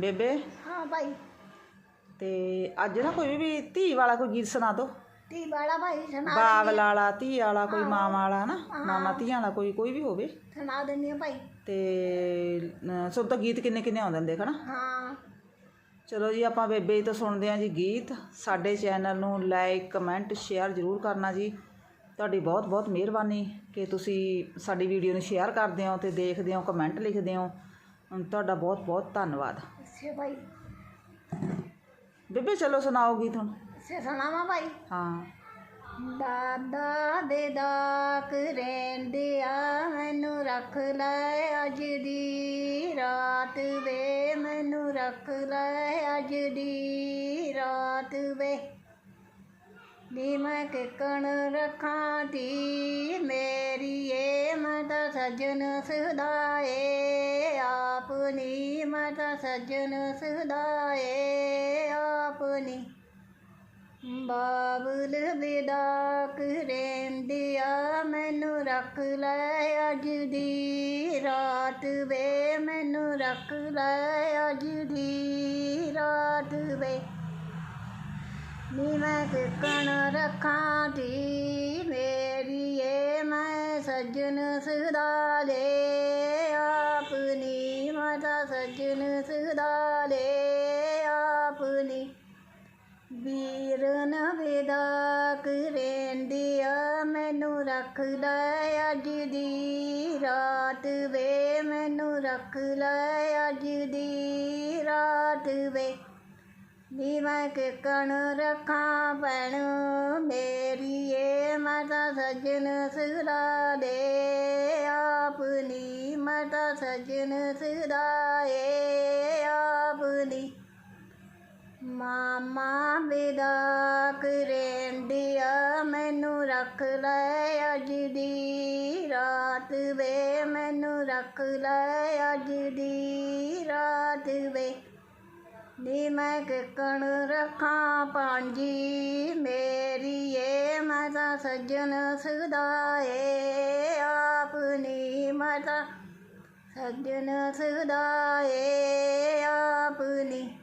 ਬੇਬੇ? ਹਾਂ ਭਾਈ। ਤੇ ਅੱਜ ਨਾ ਕੋਈ ਵੀ ਧੀ ਵਾਲਾ ਕੋਈ ਗੀਤ ਸੁਣਾ ਦੋ। ਤੀ ਬਾਲਾ ਭਾਈ ਸੁਣਾ ਬਾਵਲ ਵਾਲਾ ਧੀ ਵਾਲਾ ਕੋਈ ਮਾਂ ਵਾਲਾ ਨਾ ਮਾਮਾ ਧੀਆਂ ਵਾਲਾ ਕੋਈ ਕੋਈ ਵੀ ਹੋਵੇ। ਸੁਣਾ ਦਿੰਦੀ ਹਾਂ ਭਾਈ। ਤੇ ਸੁਣ ਤਾਂ ਗੀਤ ਕਿੰਨੇ ਕਿੰਨੇ ਆਉਂਦੇ ਨੇ ਨਾ ਹਾਂ। ਚਲੋ ਜੀ ਆਪਾਂ ਬੇਬੇ ਤੋਂ ਸੁਣਦੇ ਹਾਂ ਜੀ ਗੀਤ। ਸਾਡੇ ਚੈਨਲ ਨੂੰ ਲਾਈਕ ਕਮੈਂਟ ਸ਼ੇਅਰ ਜ਼ਰੂਰ ਕਰਨਾ ਜੀ। ਤੁਹਾਡੀ ਬਹੁਤ ਬਹੁਤ ਮਿਹਰਬਾਨੀ ਕਿ ਤੁਸੀਂ ਸਾਡੀ ਵੀਡੀਓ ਨੂੰ ਸ਼ੇਅਰ ਕਰਦੇ ਹੋ ਤੇ ਦੇਖਦੇ ਹੋ ਕਮੈਂਟ ਲਿਖਦੇ ਹੋ। ਤੁਹਾਡਾ ਬਹੁਤ ਬਹੁਤ ਧੰਨਵਾਦ। ਅੱਛਾ ਭਾਈ। ਬੇਬੇ ਚਲੋ ਸੁਣਾਓ ਗੀਤ ਹੁਣ। ਅੱਛਾ ਸੁਣਾਵਾਂ ਭਾਈ? ਹਾਂ। ਦਾਦਾ ਦੇ ਦਾਕ ਰਹਿੰਦਿਆ ਮੈਨੂੰ ਰੱਖ ਲੈ ਅੱਜ ਦੀ ਰਾਤ ਵੇ। ਮੈਨੂੰ ਰੱਖ ਲੈ ਅੱਜ ਦੀ ਰਾਤ ਵੇ। ਨੀ ਮੈਂ ਕਿਕਣ ਰੱਖਾਂ ਤੀ ਮੇਰੀ ਏ ਮੈਂ ਤਾਂ ਸੱਜਣ ਸਦਾਏ ਆਪਣੀ ਮੈਂ ਸੱਜਣ ਸਦਾਏ, ਆਪਣੀ ਬਾਬਲ ਵਿਦਾ ਕਰੇਂਦਿਆ ਮੈਨੂੰ ਰੱਖ ਲੈ ਅੱਜ ਦੀ ਰਾਤ ਵੇ, ਮੈਨੂੰ ਰੱਖ ਲੈ ਅੱਜ ਦੀ ਰਾਤ ਵੇ। ਨੀ ਮੈਂ ਕਿਕਣ ਰੱਖਾਂ ਤੀ ਮੇਰੀ, ਏ ਮੈਂ ਸੱਜਣ ਸਦਾ ਦੇ। ਸੱਜਣ ਸਦਾ ਦੇ ਆਪਨੀ ਵੀਰਨ ਵਿਦਾ ਕਰੇਂਦਿਆ ਮੈਨੂੰ ਰੱਖ ਲੈ ਅੱਜ ਦੀ ਰਾਤ ਵੇ। ਮੈਨੂੰ ਰੱਖ ਲੈ ਅੱਜ ਦੀ ਰਾਤ ਵੇ। ਨੀ ਮੈਂ ਕਿਕਣ ਰੱਖਾਂ ਭੈਣ ਮੇਰੀ, ਏ ਮਾਤਾ ਸੱਜਣ ਸਦਾ ਦੇ ਆਪਨੀ। ਮਾਤਾ ਸੱਜਣ ਸਦਾ ਏ। ਦੀ। ਮਾਮਾ ਵਿਦਾ ਕਰੇਂਦਿਆ ਮੈਨੂੰ ਰੱਖ ਲੈ ਅੱਜ ਦੀ ਰਾਤ ਵੇ। ਮੈਨੂੰ ਰੱਖ ਲੈ ਅੱਜ ਦੀ ਰਾਤ ਵੇ। ਨੀ ਮੈਂ ਕਿਕਣ ਰੱਖਾਂ ਪਾਂਜੀ ਮੇਰੀ ਏ। ਮਾਤਾ ਸੱਜਣ ਸਦਾਏ ਆਪਨੀ ਮਾਤਾ ਸੱਜਣ ਸਦਾਏ ਆਪਨੀ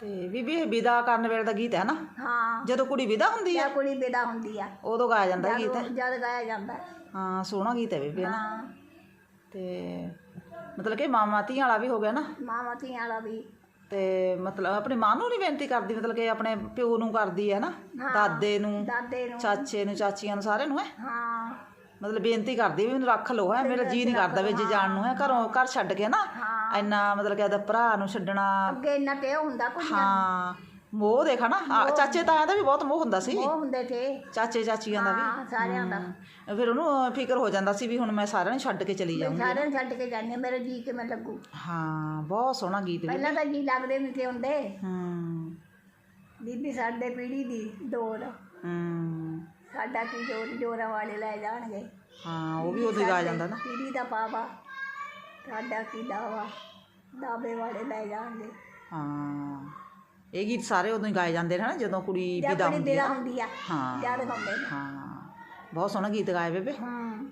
ਤੇ ਬੀਬੀ ਵਿਦਾ ਕਰਨ ਵੇਲੇ ਦਾ ਗੀਤ ਹੈ ਨਾ? ਹਾਂ। ਜਦੋਂ ਕੁੜੀ ਵਿਦਾ ਹੁੰਦੀ ਹੈ ਕੁੜੀ ਵਿਦਾ ਹੁੰਦੀ ਆ। ਉਦੋਂ ਗਾਇਆ ਜਾਂਦਾ ਗੀਤ? ਜਦ ਜਦ ਗਾਇਆ ਜਾਂਦਾ। ਹਾਂ ਸੋਹਣਾ ਗੀਤ ਹੈ ਬੀਬੀ ਨਾ? ਹਾਂ। ਤੇ ਮਤਲਬ ਕਿ ਮਾਮਾ ਧੀਆਂ ਵਾਲਾ ਵੀ ਹੋ ਗਿਆ ਨਾ? ਮਾਮਾ ਧੀਆਂ ਵਾਲਾ ਵੀ। ਤੇ ਮਤਲਬ ਆਪਣੀ ਮਾਂ ਨੂੰ ਨਹੀਂ ਬੇਨਤੀ ਕਰਦੀ ਮਤਲਬ ਕਿ ਆਪਣੇ ਪਿਓ ਨੂੰ ਕਰਦੀ ਹੈ ਨਾ? ਦਾਦੇ ਨੂੰ ਦਾਦੇ ਨੂੰ। ਚਾਚੇ ਨੂੰ ਚਾਚੀਆਂ ਨੂੰ ਸਾਰਿਆਂ ਨੂੰ ਹੈ? ਹਾਂ। ਮਤਲਬ ਬੇਨਤੀ ਕਰਦੀ ਵੀ ਮੈਨੂੰ ਰੱਖ ਲਓ ਹੈ ਮੇਰਾ ਜੀ ਨਹੀਂ ਕਰਦਾ ਵਿੱਚ ਜਾਣ ਨੂੰ ਹੈ ਘਰੋਂ ਘਰ ਛੱਡ ਕੇ ਨਾ ਇੰਨਾ ਮਤਲਬ ਕਿ ਆਪਦਾ ਭਰਾ ਨੂੰ ਛੱਡਣਾ। ਅੱਗੇ ਇੰਨਾ ਤੇ ਹੁੰਦਾ ਕੁਝ ਹਾਂ ਮੋਹ ਦੇਖ ਨਾ ਚਾਚੇ ਤਾਇਆਂ ਦਾ ਵੀ ਬਹੁਤ ਮੋਹ ਹੁੰਦਾ ਸੀ। ਉਹ ਹੁੰਦੇ ਤੇ। ਚਾਚੇ ਚਾਚੀਆਂ ਦਾ ਵੀ। ਹਾਂ ਸਾਰਿਆਂ ਦਾ। ਫਿਰ ਉਹਨੂੰ ਫਿਕਰ ਹੋ ਜਾਂਦਾ ਸੀ ਵੀ ਹੁਣ ਮੈਂ ਸਾਰਿਆਂ ਨੂੰ ਛੱਡ ਕੇ ਚਲੀ ਜਾਊਂਗੀ। ਸਾਰਿਆਂ ਨੂੰ ਛੱਡ ਕੇ ਜਾਂਦੇ ਮੇਰਾ ਜੀ ਕਿਵੇਂ ਲੱਗੂ? ਹਾਂ ਬਹੁਤ ਸੋਹਣਾ ਗੀਤ ਵੀ। ਪਹਿਲਾਂ ਤਾਂ ਜੀ ਲੱਗਦੇ ਨਹੀਂ ਤੇ ਹੁੰਦੇ। ਹੂੰ। ਬੀਬੀ ਸਾਡੇ ਪੀੜੀ ਦੀ ਦੌੜ। ਹੂੰ। ਸਾਡਾ ਕੀ ਜੋਰ ਜੋਰਾਂ ਵਾਲੇ ਲੈ ਜਾਣਗੇ। ਹਾਂ ਉਹ ਵੀ ਉਦੋਂ ਹੀ ਗਾ ਜਾਂਦਾ ਨਾ। ਪੀੜੀ ਦਾ ਪਾਵਾ ਸਾਡਾ ਕੀ ਦਾਵਾ ਦਾਵੇ ਵਾਲੇ ਲੈ ਜਾਣਗੇ। ਹਾਂ ਇਹ ਗੀਤ ਸਾਰੇ ਉਦੋਂ ਹੀ ਗਾਏ ਜਾਂਦੇ ਨੇ ਨਾ ਜਦੋਂ ਕੁੜੀ ਵਿਦਾ ਹੁੰਦੀ ਆ। ਆ ਹਾਂ ਹਾਂ ਬਹੁਤ ਸੋਹਣਾ ਗੀਤ ਗਾਏ ਬੇਬੇ। ਹਾਂ।